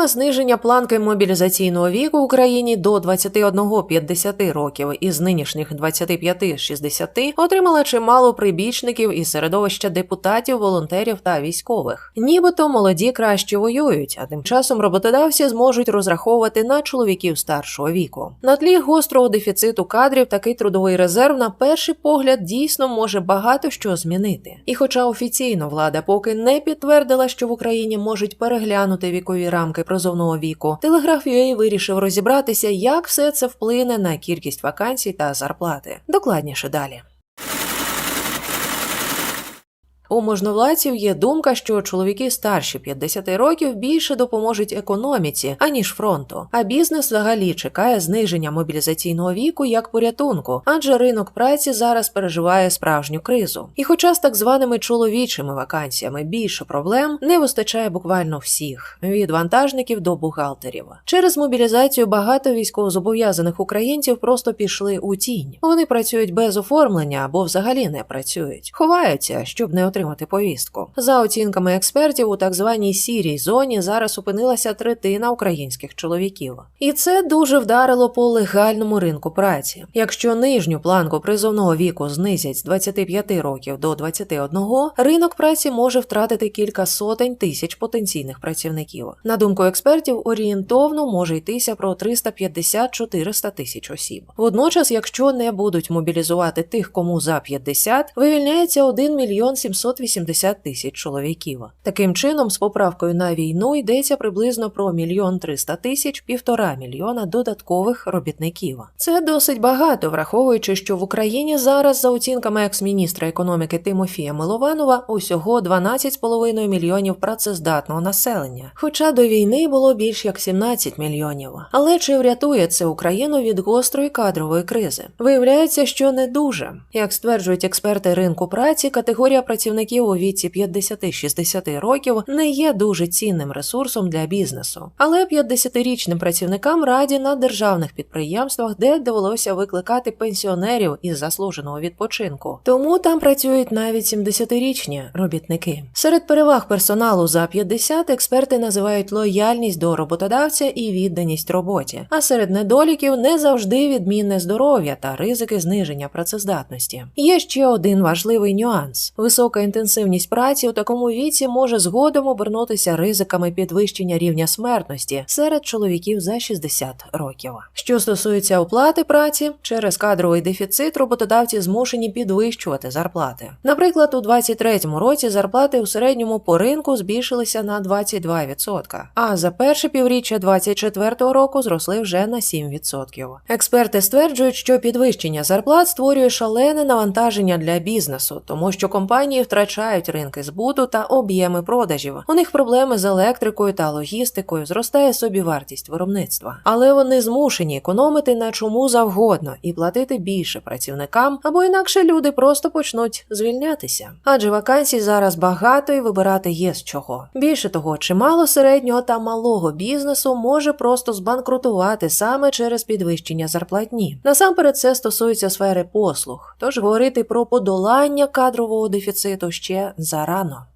Тема зниження планки мобілізаційного віку в Україні до 21-50 років із нинішніх 25-60 отримала чимало прибічників із середовища депутатів, волонтерів та військових. Нібито молоді краще воюють, а тим часом роботодавці зможуть розраховувати на чоловіків старшого віку. На тлі гострого дефіциту кадрів такий трудовий резерв на перший погляд дійсно може багато що змінити. І хоча офіційно влада поки не підтвердила, що в Україні можуть переглянути вікові рамки призовного віку, телеграф UA вирішив розібратися, як все це вплине на кількість вакансій та зарплати. Докладніше далі. У можновладців є думка, що чоловіки старші 50 років більше допоможуть економіці, аніж фронту. А бізнес взагалі чекає зниження мобілізаційного віку як порятунку, адже ринок праці зараз переживає справжню кризу. І хоча з так званими чоловічими вакансіями більше проблем, не вистачає буквально всіх від вантажників до бухгалтерів. Через мобілізацію багато військовозобов'язаних українців просто пішли у тінь. Вони працюють без оформлення або взагалі не працюють, ховаються, щоб не отримати повістку. За оцінками експертів, у так званій сірій зоні зараз опинилася третина українських чоловіків, і це дуже вдарило по легальному ринку праці. Якщо нижню планку призовного віку знизять з 25 років до 21, ринок праці може втратити кілька сотень тисяч потенційних працівників. На думку експертів, орієнтовно може йтися про 350-400 тисяч осіб. Водночас, якщо не будуть мобілізувати тих, кому за 50, вивільняється 1 мільйон 780 тисяч чоловіків. Таким чином, з поправкою на війну йдеться приблизно про мільйон 300 тисяч півтора мільйона додаткових робітників. Це досить багато, враховуючи, що в Україні зараз, за оцінками екс-міністра економіки Тимофія Милованова, усього 12,5 мільйонів працездатного населення. Хоча до війни було більш як 17 мільйонів. Але чи врятує це Україну від гострої кадрової кризи? Виявляється, що не дуже. Як стверджують експерти ринку праці, категорія працівників у віці 50-60 років не є дуже цінним ресурсом для бізнесу. Але 50-річним працівникам раді на державних підприємствах, де довелося викликати пенсіонерів із заслуженого відпочинку. Тому там працюють навіть 70-річні робітники. Серед переваг персоналу за 50 експерти називають лояльність до роботодавця і відданість роботі. А серед недоліків не завжди відмінне здоров'я та ризики зниження працездатності. Є ще один важливий нюанс: висока інтенсивність праці у такому віці може згодом обернутися ризиками підвищення рівня смертності серед чоловіків за 60 років. Що стосується оплати праці, через кадровий дефіцит роботодавці змушені підвищувати зарплати. Наприклад, у 2023 році зарплати у середньому по ринку збільшилися на 22%, а за перше півріччя 2024 року зросли вже на 7%. Експерти стверджують, що підвищення зарплат створює шалене навантаження для бізнесу, тому що компанії втрачають ринки збуту та об'єми продажів. У них проблеми з електрикою та логістикою, зростає собівартість виробництва. Але вони змушені економити на чому завгодно і платити більше працівникам, або інакше люди просто почнуть звільнятися. Адже вакансій зараз багато і вибирати є з чого. Більше того, чимало середнього та малого бізнесу може просто збанкрутувати саме через підвищення зарплатні. Насамперед, це стосується сфери послуг, тож говорити про подолання кадрового дефіциту ще зарано.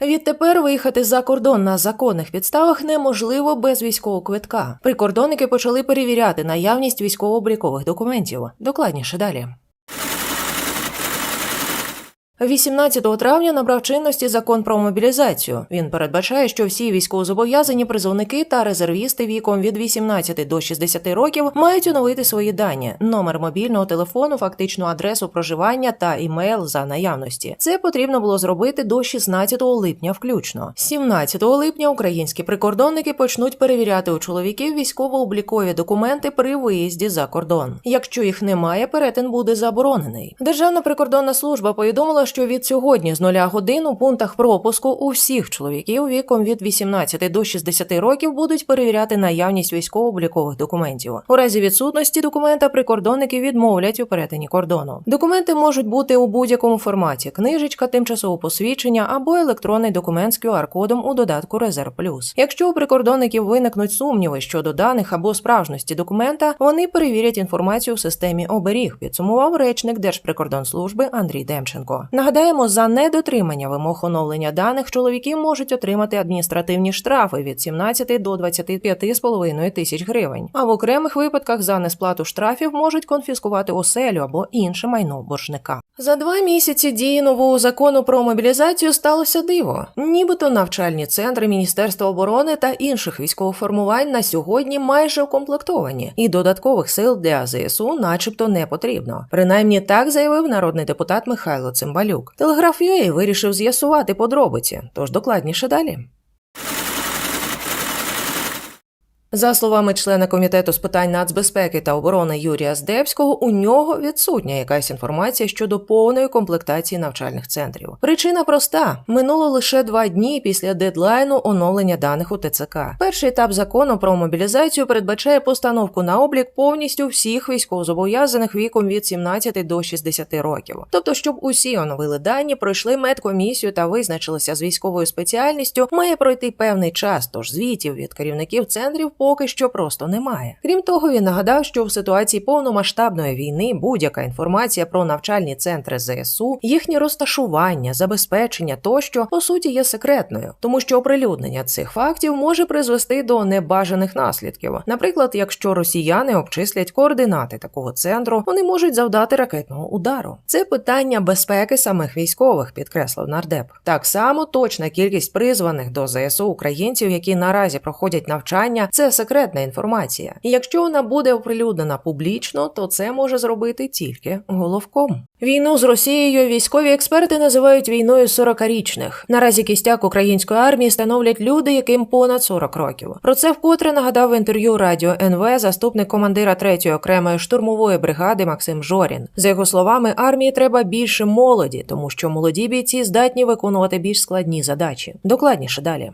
Відтепер виїхати за кордон на законних підставах неможливо без військового квитка. Прикордонники почали перевіряти наявність військово-облікових документів. Докладніше далі. 18 травня набрав чинності закон про мобілізацію. Він передбачає, що всі військовозобов'язані призовники та резервісти віком від 18 до 60 років мають оновити свої дані: номер мобільного телефону, фактичну адресу проживання та імейл за наявності. Це потрібно було зробити до 16 липня, включно. 17 липня українські прикордонники почнуть перевіряти у чоловіків військово-облікові документи при виїзді за кордон. Якщо їх немає, перетин буде заборонений. Державна прикордонна служба повідомила, що від сьогодні з нуля годин у пунктах пропуску у всіх чоловіків віком від 18 до 60 років будуть перевіряти наявність військово-облікових документів. У разі відсутності документа прикордонники відмовлять у перетині кордону. Документи можуть бути у будь-якому форматі: книжечка, тимчасове посвідчення або електронний документ з QR-кодом у додатку Резерв Плюс. Якщо у прикордонників виникнуть сумніви щодо даних або справжності документа, вони перевірять інформацію в системі оберіг. Підсумував речник Держприкордонслужби Андрій Демченко. Нагадаємо, за недотримання вимог оновлення даних чоловіки можуть отримати адміністративні штрафи від 17 до 25,5 тисяч гривень. А в окремих випадках за несплату штрафів можуть конфіскувати оселю або інше майно боржника. За два місяці дії нового закону про мобілізацію сталося диво. Нібито навчальні центри Міністерства оборони та інших військових формувань на сьогодні майже укомплектовані, і додаткових сил для ЗСУ, начебто, не потрібно. Принаймні так заявив народний депутат Михайло Цимбалюк. Телеграф UA вирішив з'ясувати подробиці, тож докладніше далі. За словами члена комітету з питань нацбезпеки та оборони Юрія Здебського, у нього відсутня якась інформація щодо повної комплектації навчальних центрів. Причина проста: минуло лише два дні після дедлайну оновлення даних у ТЦК. Перший етап закону про мобілізацію передбачає постановку на облік повністю всіх військовозобов'язаних віком від 17 до 60 років. Тобто, щоб усі оновили дані, пройшли медкомісію та визначилися з військовою спеціальністю, має пройти певний час. Тож звітів від керівників центрів поки що просто немає. Крім того, він нагадав, що в ситуації повномасштабної війни будь-яка інформація про навчальні центри ЗСУ, їхнє розташування, забезпечення тощо по суті є секретною, тому що оприлюднення цих фактів може призвести до небажаних наслідків. Наприклад, якщо росіяни обчислять координати такого центру, вони можуть завдати ракетного удару. Це питання безпеки самих військових, підкреслив нардеп. Так само точна кількість призваних до ЗСУ українців, які наразі проходять навчання, це секретна інформація. І якщо вона буде оприлюднена публічно, то це може зробити тільки головком. Війну з Росією військові експерти називають війною 40-річних. Наразі кістяк української армії становлять люди, яким понад 40 років. Про це вкотре нагадав в інтерв'ю радіо НВ заступник командира 3-ї окремої штурмової бригади Максим Жорін. За його словами, армії треба більше молоді, тому що молоді бійці здатні виконувати більш складні задачі. Докладніше далі.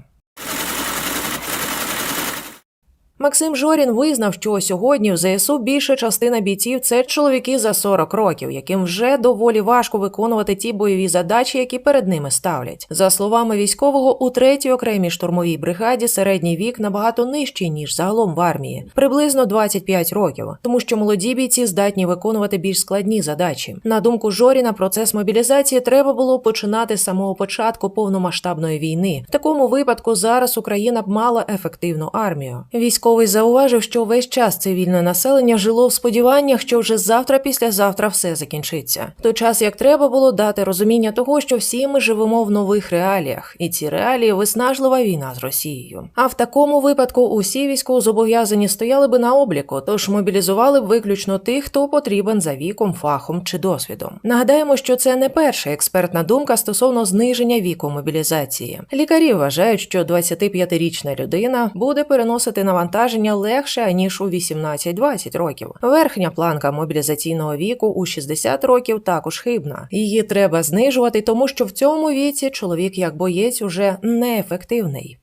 Максим Жорін визнав, що сьогодні в ЗСУ більша частина бійців це чоловіки за 40 років, яким вже доволі важко виконувати ті бойові задачі, які перед ними ставлять. За словами військового, у третій окремій штурмовій бригаді середній вік набагато нижчий ніж загалом в армії, приблизно 25 років, тому що молоді бійці здатні виконувати більш складні задачі. На думку Жоріна, процес мобілізації треба було починати з самого початку повномасштабної війни. В такому випадку зараз Україна б мала ефективну армію. Військово Військовий зауважив, що весь час цивільне населення жило в сподіваннях, що вже завтра, післязавтра все закінчиться. В той час як треба було дати розуміння того, що всі ми живемо в нових реаліях, і ці реалії виснажлива війна з Росією. А в такому випадку усі військовозобов'язані стояли би на обліку, тож мобілізували б виключно тих, хто потрібен за віком, фахом чи досвідом. Нагадаємо, що це не перша експертна думка стосовно зниження віку мобілізації. Лікарі вважають, що 25-річна людина буде переносити навантаження навантаження легше ніж у 18-20 років. Верхня планка мобілізаційного віку у 60 років також хибна. Її треба знижувати, тому що в цьому віці чоловік як боєць уже неефективний.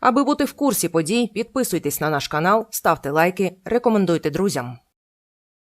Аби бути в курсі подій, підписуйтесь на наш канал, ставте лайки, рекомендуйте друзям.